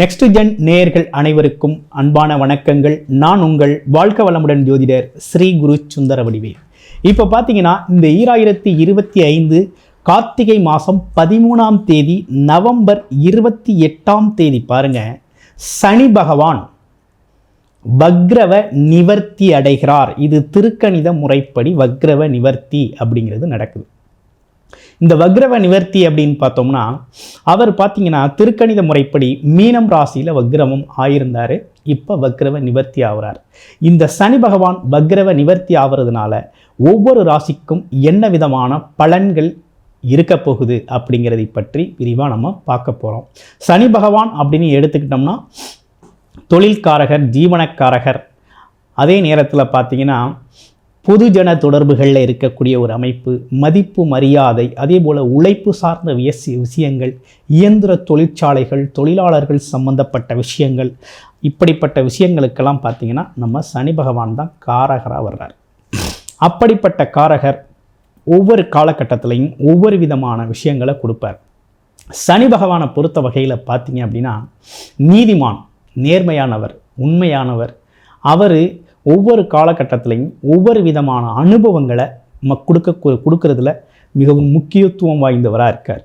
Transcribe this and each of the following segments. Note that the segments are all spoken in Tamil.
நெக்ஸ்ட் ஜென் நேயர்கள் அனைவருக்கும் அன்பான வணக்கங்கள். நான் உங்கள் வாழ்க்க வளமுடன் ஜோதிடர் ஸ்ரீ குரு சுந்தர வடிவே இப்போ பார்த்தீங்கன்னா இந்த ஈராயிரத்தி இருபத்தி ஐந்து கார்த்திகை மாதம் பதிமூணாம் தேதி நவம்பர் இருபத்தி எட்டாம் தேதி பாருங்க. சனி பகவான் வக்ரவ நிவர்த்தி அடைகிறார். இது திருக்கணித முறைப்படி வக்ரவ நிவர்த்தி அப்படிங்கிறது நடக்குது. இந்த வக்ரவ நிவர்த்தி அப்படின்னு பார்த்தோம்னா அவர் பார்த்தீங்கன்னா திருக்கணித முறைப்படி மீனம் ராசியில் வக்ரவம் ஆயிருந்தார். இப்போ வக்ரவ நிவர்த்தி ஆகிறார். இந்த சனி பகவான் வக்ரவ நிவர்த்தி ஆகிறதுனால ஒவ்வொரு ராசிக்கும் என்ன விதமான பலன்கள் இருக்க போகுது அப்படிங்கிறதை பற்றி விரிவாக நம்ம பார்க்க போகிறோம் சனி பகவான் அப்படின்னு எடுத்துக்கிட்டோம்னா தொழில்காரகர் ஜீவனக்காரகர். அதே நேரத்தில் பார்த்தீங்கன்னா பொதுஜன தொடர்புகளில் இருக்கக்கூடிய ஒரு அமைப்பு மதிப்பு மரியாதை அதே போல் உழைப்பு சார்ந்த வியசி விஷயங்கள் இயந்திர தொழிற்சாலைகள் தொழிலாளர்கள் சம்பந்தப்பட்ட விஷயங்கள் இப்படிப்பட்ட விஷயங்களுக்கெல்லாம் பார்த்தீங்கன்னா நம்ம சனி பகவான் தான் காரகராக வர்றார். அப்படிப்பட்ட காரகர் ஒவ்வொரு காலகட்டத்திலையும் ஒவ்வொரு விதமான விஷயங்களை கொடுப்பார். சனி பகவானை பொறுத்த வகையில் பார்த்தீங்க அப்படின்னா நீதிமான் நேர்மையானவர் உண்மையானவர். அவர் ஒவ்வொரு காலகட்டத்திலையும் ஒவ்வொரு விதமான அனுபவங்களை ம கொடுக்க கொடுக்கறதுல மிகவும் முக்கியத்துவம் வாய்ந்தவராக இருக்கார்.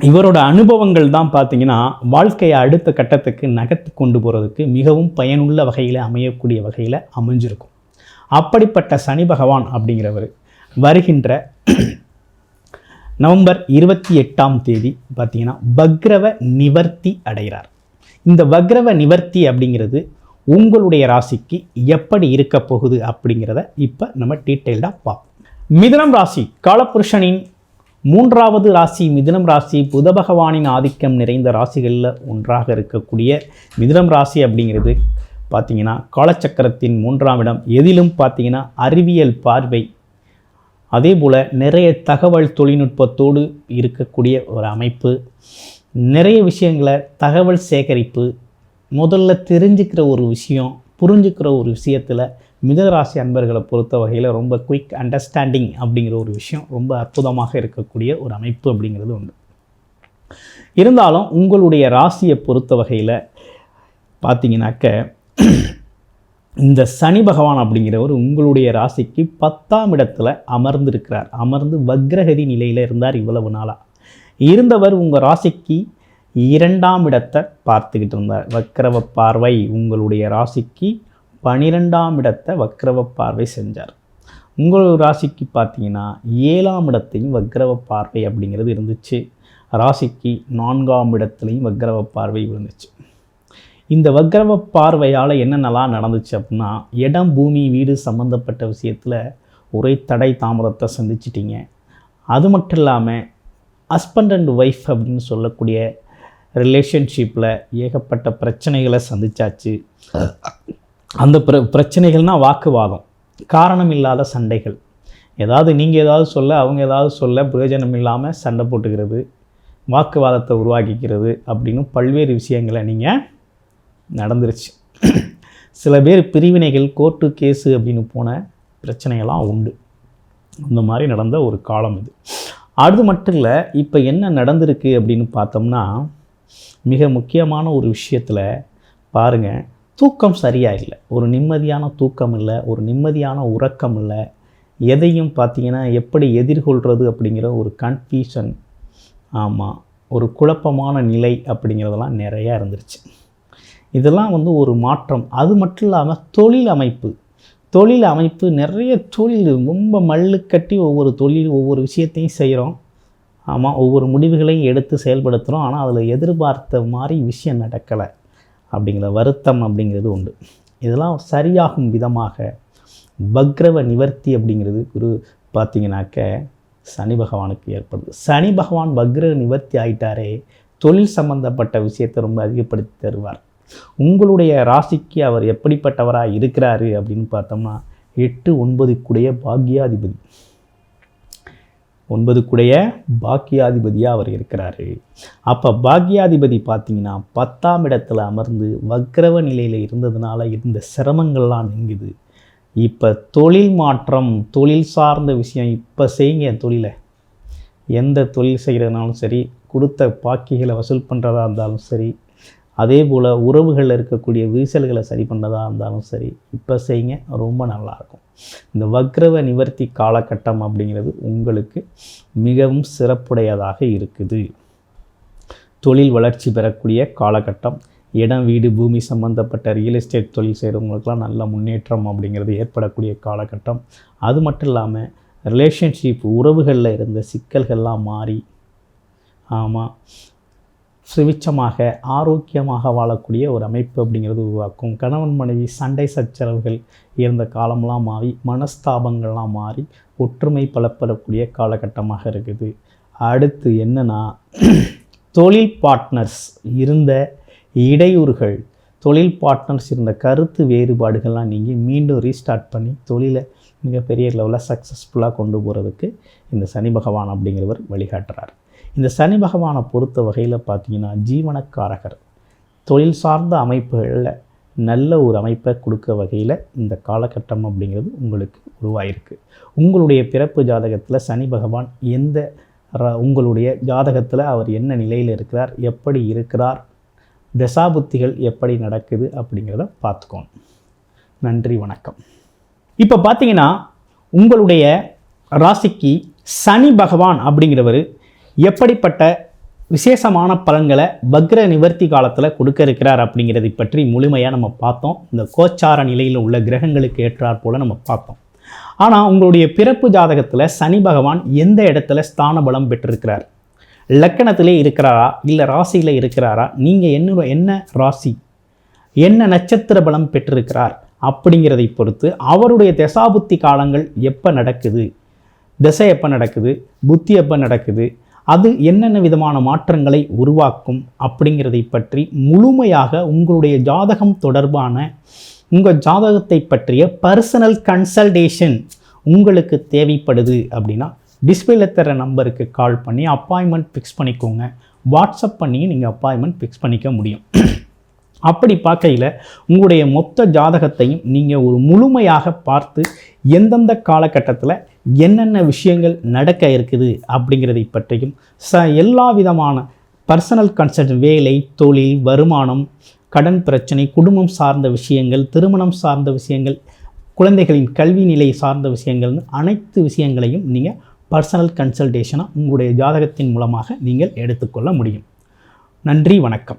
இவரோட அனுபவங்கள் தான் பார்த்தீங்கன்னா வாழ்க்கையை அடுத்த கட்டத்துக்கு நகர்த்து கொண்டு போகிறதுக்கு மிகவும் பயனுள்ள வகையில் அமையக்கூடிய வகையில் அமைஞ்சிருக்கும். அப்படிப்பட்ட சனி பகவான் அப்படிங்கிறவர் வருகின்ற நவம்பர் இருபத்தி எட்டாம் தேதி பார்த்தீங்கன்னா பக்ரவ நிவர்த்தி அடைகிறார். இந்த வக்ரவ நிவர்த்தி அப்படிங்கிறது உங்களுடைய ராசிக்கு எப்படி இருக்க போகுது அப்படிங்கிறத இப்போ நம்ம டீட்டெயில்டாக பார்ப்போம். மிதனம் ராசி காலபுருஷனின் மூன்றாவது ராசி மிதுனம் ராசி புத பகவானின் ஆதிக்கம் நிறைந்த ராசிகளில் ஒன்றாக இருக்கக்கூடிய மிதுனம் ராசி அப்படிங்கிறது பார்த்தீங்கன்னா காலச்சக்கரத்தின் மூன்றாம் இடம். எதிலும் பார்த்தீங்கன்னா அறிவியல் பார்வை. அதே போல் நிறைய தகவல் தொழில்நுட்பத்தோடு இருக்கக்கூடிய ஒரு அமைப்பு. நிறைய விஷயங்களை தகவல் சேகரிப்பு முதல்ல தெரிஞ்சுக்கிற ஒரு விஷயம் புரிஞ்சுக்கிற ஒரு விஷயத்தில் மிதராசி அன்பர்களை பொறுத்த வகையில் ரொம்ப குயிக் அண்டர்ஸ்டாண்டிங் அப்படிங்கிற ஒரு விஷயம் ரொம்ப அற்புதமாக இருக்கக்கூடிய ஒரு அமைப்பு அப்படிங்கிறது உண்டு. இருந்தாலும் உங்களுடைய ராசியை பொறுத்த வகையில் பார்த்தீங்கன்னாக்க இந்த சனி பகவான் அப்படிங்கிறவர் உங்களுடைய ராசிக்கு பத்தாம் இடத்துல அமர்ந்திருக்கிறார். அமர்ந்து வக்ரகதி நிலையில் இருந்தார் இவ்வளவு நாளாக இருந்தவர் உங்கள் ராசிக்கு இரண்டாம் இடத்தை பார்த்துக்கிட்டு இருந்தார் வக்கரவ பார்வை உங்களுடைய ராசிக்கு பனிரெண்டாம் இடத்தை வக்கரவ பார்வை செஞ்சார். உங்கள் ராசிக்கு பார்த்தீங்கன்னா ஏழாம் இடத்தையும் வக்கரவ பார்வை அப்படிங்கிறது இருந்துச்சு. ராசிக்கு நான்காம் இடத்துலையும் வக்கரவ பார்வை இருந்துச்சு இந்த வக்கரவ பார்வையால் என்னென்னலாம் நடந்துச்சு அப்படின்னா இடம் பூமி வீடு சம்மந்தப்பட்ட விஷயத்தில் ஒரே தடை தாமதத்தை சந்திச்சிட்டிங்க. அது மட்டும் இல்லாமல் ஹஸ்பண்ட் அண்ட் ஒய்ஃப் அப்படின்னு சொல்லக்கூடிய ரிலேஷன்ஷிப்பில் ஏகப்பட்ட பிரச்சனைகளை சந்திச்சாச்சு. அந்த பிர பிரச்சனைகள்னால் வாக்குவாதம். காரணம் இல்லாத சண்டைகள். ஏதாவது நீங்கள் ஏதாவது சொல்ல அவங்க ஏதாவது சொல்ல பிரயோஜனம் இல்லாமல் சண்டை போட்டுக்கிறது வாக்குவாதத்தை உருவாக்கிக்கிறது அப்படின்னு பல்வேறு விஷயங்களை நீங்கள் நடந்துருச்சு. சில பேர் பிரிவினைகள் கோர்ட்டு கேஸு அப்படின்னு போன பிரச்சனைகள்லாம் உண்டு. அந்த மாதிரி நடந்த ஒரு காலம் இது. அது மட்டும் இல்லை இப்போ என்ன நடந்திருக்கு அப்படின்னு பார்த்தோம்னா மிக முக்கியமான ஒரு விஷயத்தில் பாருங்கள் தூக்கம் சரியாக இல்லை. ஒரு நிம்மதியான தூக்கம் இல்லை ஒரு நிம்மதியான உறக்கம் இல்லை. எதையும் பார்த்தீங்கன்னா எப்படி எதிர்கொள்கிறது அப்படிங்கிற ஒரு கன்ஃபியூஷன் ஆமாம் ஒரு குழப்பமான நிலை அப்படிங்கிறதெல்லாம் நிறையா இருந்துருச்சு. இதெல்லாம் வந்து ஒரு மாற்றம். அது மட்டும் இல்லாமல் தொழில் அமைப்பு. தொழில் அமைப்பு நிறைய தொழில் ரொம்ப மல்லு கட்டி ஒவ்வொரு தொழில் ஒவ்வொரு விஷயத்தையும் செய்கிறோம் ஆமாம் ஒவ்வொரு முடிவுகளையும் எடுத்து செயல்படுத்துகிறோம் ஆனால் அதில் எதிர்பார்த்த மாதிரி விஷயம் நடக்கலை அப்படிங்கிற வருத்தம் அப்படிங்கிறது உண்டு. இதெல்லாம் சரியாகும் விதமாக பக்ரவ நிவர்த்தி அப்படிங்கிறது குரு பார்த்தீங்கன்னாக்க சனி பகவானுக்கு ஏற்படுது. சனி பகவான் பக்ர நிவர்த்தி ஆயிட்டாரே தொழில் சம்பந்தப்பட்ட விஷயத்தை ரொம்ப அதிகப்படுத்தி தருவார். உங்களுடைய ராசிக்கு அவர் எப்படிப்பட்டவராக இருக்கிறாரு அப்படின்னு பார்த்தோம்னா எட்டு ஒன்பதுக்குடைய பாக்யாதிபதி. ஒன்பதுக்குடைய பாக்கியாதிபதியாக அவர் இருக்கிறாரு. அப்போ பாக்கியாதிபதி பார்த்தீங்கன்னா பத்தாம் இடத்துல அமர்ந்து வக்ரவ நிலையில் இருந்ததுனால இந்த சிரமங்கள்லாம் நீங்குது. இப்போ தொழில் மாற்றம் தொழில் சார்ந்த விஷயம் இப்போ செய்யுங்க தொழிலை. எந்த தொழில் செய்கிறதுனாலும் சரி கொடுத்த பாக்கிகளை வசூல் பண்ணுறதா இருந்தாலும் சரி அதே போல் உறவுகளில் இருக்கக்கூடிய விரிசல்களை சரி பண்ணுறதா இருந்தாலும் சரி இப்போ செய்யுங்க ரொம்ப நல்லாயிருக்கும் இந்த வக்ரவ நிவர்த்தி காலகட்டம் அப்படிங்கிறது உங்களுக்கு மிகவும் சிறப்புடையதாக இருக்குது. தொழில் வளர்ச்சி பெறக்கூடிய காலகட்டம் இடம் வீடு பூமி சம்மந்தப்பட்ட ரியல் எஸ்டேட் தொழில் செய்கிறவங்களுக்கெல்லாம் நல்ல முன்னேற்றம் அப்படிங்கிறது ஏற்படக்கூடிய காலகட்டம். அது மட்டும் இல்லாமல் ரிலேஷன்ஷிப் உறவுகளில் இருந்த சிக்கல்கள்லாம் மாறி ஆமாம் சுவிச்சமாக ஆரோக்கியமாக வாழக்கூடிய ஒரு அமைப்பு அப்படிங்கிறது உருவாக்கும். கணவன் மனைவி சண்டை சச்சரவுகள் இருந்த காலம்லாம் மாறி மனஸ்தாபங்கள்லாம் மாறி ஒற்றுமை பலப்படக்கூடிய காலகட்டமாக இருக்குது. அடுத்து என்னென்னா தொழில் பார்ட்னர்ஸ் இருந்த இடையூறுகள். தொழில் பார்ட்னர்ஸ் இருந்த கருத்து வேறுபாடுகள்லாம் நீங்கள் மீண்டும் ரீஸ்டார்ட் பண்ணி தொழிலை மிகப்பெரிய லெவலில் சக்ஸஸ்ஃபுல்லாக கொண்டு போகிறதுக்கு இந்த சனி பகவான் அப்படிங்கிறவர் வழிகாட்டுறார். இந்த சனி பகவானை பொறுத்த வகையில் பார்த்தீங்கன்னா ஜீவனக்காரகர். தொழில் சார்ந்த அமைப்புகளில் நல்ல ஒரு அமைப்பை கொடுக்க வகையில் இந்த காலகட்டம் அப்படிங்கிறது உங்களுக்கு உருவாயிருக்கு. உங்களுடைய பிறப்பு ஜாதகத்தில் சனி பகவான் எந்த உங்களுடைய ஜாதகத்தில் அவர் என்ன நிலையில் இருக்கிறார் எப்படி இருக்கிறார் தசாபுத்திகள் எப்படி நடக்குது அப்படிங்கிறத பார்த்துக்கோணும் நன்றி வணக்கம். இப்போ பார்த்தீங்கன்னா உங்களுடைய ராசிக்கு சனி பகவான் அப்படிங்கிறவர் எப்படிப்பட்ட விசேஷமான பலன்களை வக்ர நிவர்த்தி காலத்தில் கொடுக்க இருக்கிறார் அப்படிங்கிறதை பற்றி முழுமையாக நம்ம பார்த்தோம். இந்த கோச்சார நிலையில் உள்ள கிரகங்களுக்கு ஏற்றாற் போல் நம்ம பார்த்தோம். ஆனால் உங்களுடைய பிறப்பு ஜாதகத்தில் சனி பகவான் எந்த இடத்துல ஸ்தான பலம் பெற்றிருக்கிறார்? லக்கணத்திலே இருக்கிறாரா? இல்லை ராசியில் இருக்கிறாரா? நீங்கள் என்ன என்ன ராசி? என்ன நட்சத்திர பலம் பெற்றிருக்கிறார்? அப்படிங்கிறதை பொறுத்து அவருடைய தசாபுத்தி காலங்கள் எப்போ நடக்குது? திசை எப்போ நடக்குது? புத்தி எப்போ நடக்குது? அது என்னென்ன விதமான மாற்றங்களை உருவாக்கும் அப்படிங்கிறதை பற்றி முழுமையாக உங்களுடைய ஜாதகம் தொடர்பான உங்கள் ஜாதகத்தை பற்றிய பர்சனல் கன்சல்டேஷன் உங்களுக்கு தேவைப்படுது அப்படின்னா டிஸ்பிளேல தர நம்பருக்கு கால் பண்ணி அப்பாயின்மெண்ட் ஃபிக்ஸ் பண்ணிக்கோங்க. வாட்ஸ்அப் பண்ணி நீங்கள் அப்பாயின்மெண்ட் ஃபிக்ஸ் பண்ணிக்க முடியும். அப்படி பார்க்கையில் உங்களுடைய மொத்த ஜாதகத்தையும் நீங்கள் ஒரு முழுமையாக பார்த்து எந்தெந்த காலகட்டத்தில் என்னென்ன விஷயங்கள் நடக்க இருக்குது அப்படிங்கிறதை பற்றியும் ச எல்லா விதமான பர்சனல் கன்சல்ட் வேலை தொழில் வருமானம் கடன் பிரச்சனை குடும்பம் சார்ந்த விஷயங்கள் திருமணம் சார்ந்த விஷயங்கள் குழந்தைகளின் கல்வி நிலை சார்ந்த விஷயங்கள்னு அனைத்து விஷயங்களையும் நீங்கள் பர்சனல் கன்சல்டேஷனாக உங்களுடைய ஜாதகத்தின் மூலமாக நீங்கள் எடுத்துக்கொள்ள முடியும். நன்றி வணக்கம்.